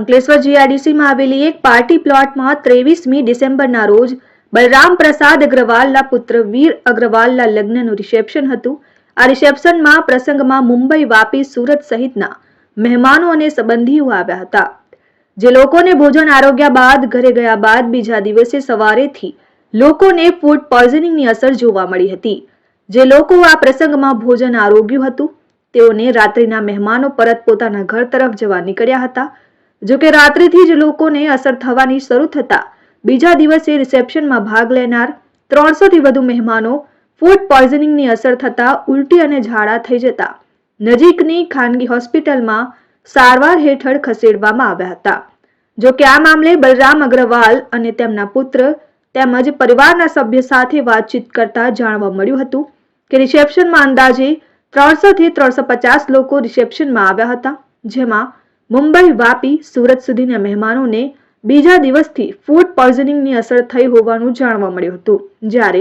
અંકલેશ્વર જીઆરડીસીમાં આવેલી એક પાર્ટી પ્લોટમાં ત્રેવીસમી ડિસેમ્બરના રોજ બલરામ પ્રસાદ અગ્રવાલના પુત્ર વીર અગ્રવાલના લગ્નનું રિસેપ્શન હતું. આ રિસેપ્શનમાં પ્રસંગમાં મુંબઈ વાપી સુરત સહિતના મહેમાનો અને સંબંધીઓ આવ્યા હતા. જે લોકોને ભોજન આરોગ્યા બાદ ઘરે ગયા બાદ બીજા દિવસે સવારેથી લોકોને ફૂડ પોઈઝનિંગની અસર જોવા મળી હતી. જે લોકો આ પ્રસંગમાં ભોજન આરોગ્યું હતું, તેઓને રાત્રિના મહેમાનો પરત પોતાના ઘર તરફ જવા નીકળ્યા હતા. જો કે રાત્રિથી જ લોકોને અસર થવાની શરૂ થતા બીજા દિવસે રિસેપ્શનમાં ભાગ લેનાર ત્રણસોથી વધુ મહેમાનો ફૂડ પોઈઝનિંગની અસર થતા ઉલટી અને ઝાડા થઈ જતા નજીકની ખાનગી હોસ્પિટલમાં સારવાર હેઠળ ખસેડવામાં આવ્યા હતા. જો કે આ મામલે બલરામ અગ્રવાલ અને તેમના પુત્ર તેમજ પરિવારના સભ્ય સાથે વાતચીત કરતા જાણવા મળ્યું હતું કે રિસેપ્શનમાં અંદાજે ત્રણસોથી ત્રણસો પચાસ લોકો રિસેપ્શનમાં આવ્યા હતા, જેમાં મુંબઈ વાપી, સુરત સુધીના મહેમાનોને બીજા દિવસથી ફૂડ પોઈઝનિંગની અસર થઈ હોવાનું જાણવા મળ્યું હતું, જ્યારે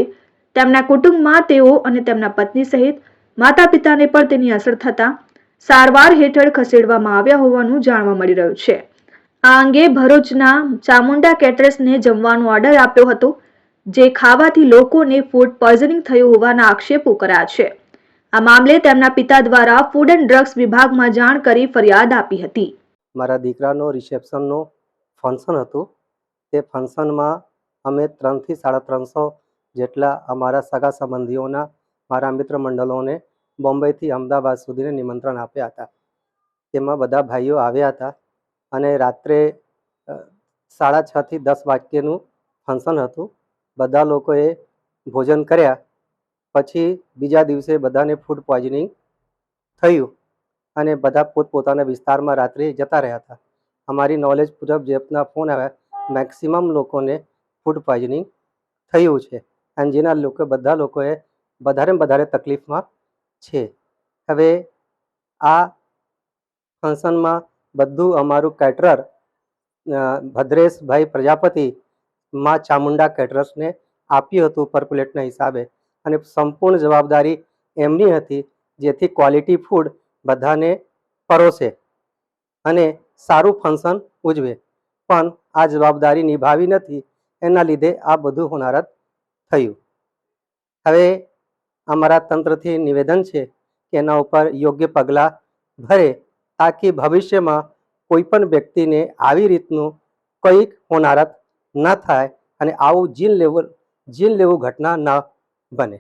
તેમના કુટુંબમાં તેઓ અને તેમના પત્ની સહિત માતા પિતાને પણ તેની અસર થતા સારવાર હેઠળ ખસેડવામાં આવ્યા હોવાનું જાણવા મળી રહ્યું છે. આ અંગે ભરૂચના ચામુંડા કેટરર્સને જમવાનો ઓર્ડર આપ્યો હતો, જે ખાવાથી લોકોને ફૂડ પોઈઝનિંગ થયું હોવાના આક્ષેપો કર્યા છે. આ મામલે તેમના પિતા દ્વારા ફૂડ એન્ડ ડ્રગ્સ વિભાગમાં જાણ કરી ફરિયાદ આપી હતી. મારા દીકરાનો રિસેપ્શનનો ફંક્શન હતું. તે ફંક્શનમાં અમે ત્રણથી સાડા ત્રણસો જેટલા અમારા સગા સંબંધીઓના, મારા મિત્ર મંડળોને બોમ્બેથી અમદાવાદ સુધીને નિમંત્રણ આપ્યા હતા. તેમાં બધા ભાઈઓ આવ્યા હતા અને રાત્રે સાડા છથી દસ વાગ્યેનું ફંક્શન હતું. બધા લોકોએ ભોજન કર્યા. પછી બીજા દિવસે બધાને ફૂડ પોઈઝનિંગ થયું અને બધા પોતપોતાના વિસ્તારમાં રાત્રે જતા રહ્યા હતા. અમારી નોલેજ મુજબ જેપના ફોન આવ્યા મેક્સિમમ લોકોને ફૂડ પોઈઝનિંગ થયું છે અને જેના લોકો, બધા લોકોએ વધારે વધારે તકલીફમાં છે. હવે આ ફંક્શનમાં બધું અમારું કેટરર ભદ્રેશભાઈ પ્રજાપતિ માં ચામુંડા કેટરર્સને આપ્યું હતું પર પ્લેટના હિસાબે. અને સંપૂર્ણ જવાબદારી એમની હતી, જેથી ક્વોલિટી ફૂડ બધાને પરોસે અને સારું ફંક્શન ઉજવે. પણ આ જવાબદારી નિભાવી નથી, એના લીધે આ બધું હોનારત થયું. હવે અમારા તંત્રથી નિવેદન છે કે એના ઉપર યોગ્ય પગલાં ભરે, તાકી ભવિષ્યમાં કોઈ પણ વ્યક્તિને આવી રીતનું કંઈક હોનારત ન થાય અને આવું જીન લેવું જીન લેવું ઘટના ન બને.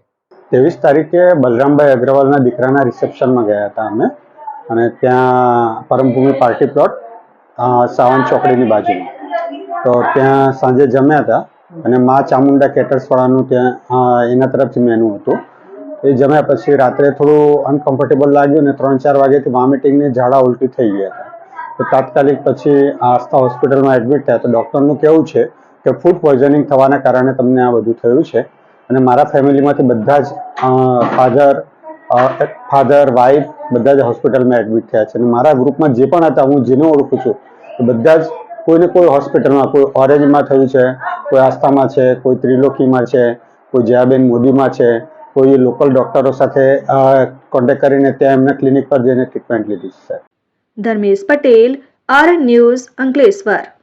ત્રેવીસ તારીખે બલરામભાઈ અગ્રવાલના દીકરાના રિસેપ્શનમાં ગયા હતા અમે. અને ત્યાં પરમભૂમિ પાર્ટી પ્લોટ સાવન ચોકડીની બાજુમાં. તો ત્યાં સાંજે જમ્યા હતા અને મા ચામુંડા કેટર્સવાળાનું ત્યાં એના તરફથી મેનુ હતું. એ જમ્યા પછી રાત્રે થોડું અનકમ્ફર્ટેબલ લાગ્યું અને ત્રણ ચાર વાગ્યાથી વોમિટિંગને ઝાડા ઉલટી થઈ ગયા હતા. તો તાત્કાલિક પછી આસ્થા હોસ્પિટલમાં એડમિટ થયા. તો ડૉક્ટરનું કહેવું છે કે ફૂડ પોઈઝનિંગ થવાના કારણે તમને આ બધું થયું છે. અને મારા ફેમિલીમાંથી બધા જ ફાધર ફાધર વાઈફ બધા જ હોસ્પિટલમાં એડમિટ થયા છે. અને મારા ગ્રુપમાં જે પણ હતા, હું જેને ઓળખું છું, એ બધા જ કોઈને કોઈ હોસ્પિટલમાં, કોઈ ઓરેન્જમાં થયું છે, કોઈ આસ્થામાં છે, કોઈ ત્રિલોકીમાં છે, કોઈ જયાબેન મોદીમાં છે, કોઈ લોકલ ડૉક્ટરો સાથે કોન્ટેક્ટ કરીને ત્યાં એમને ક્લિનિક પર જઈને ટ્રીટમેન્ટ લીધી છે ધર્મેશ પટેલ આર ન્યૂઝ અંકલેશ્વર.